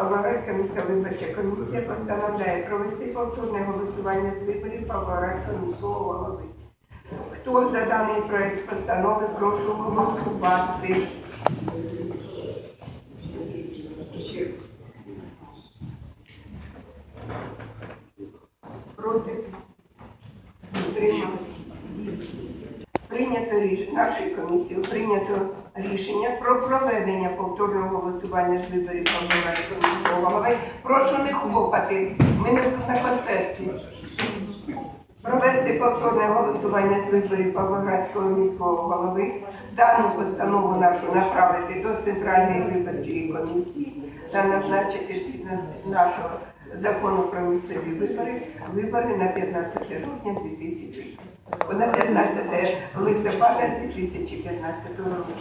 Павлоградська міська виборча комісія постановляє провести повторне голосування з виборів Павлоградського міського голови. Хто за даний проект постанови, прошу голосувати. Проти? Утримали? Прийнято рішення нашою комісією прийнято рішення про проведення повторного голосування з виборів Павлоградського. Прошу не хлопати. Ми не на концерті. Провести повторне голосування з виборів Павлоградського міського голови. Дану постанову нашу направити до Центральної виборчої комісії та назначити згідно нашого закону про місцеві вибори вибори на 15 жовтня 2000 на 15 листопада 2015 року.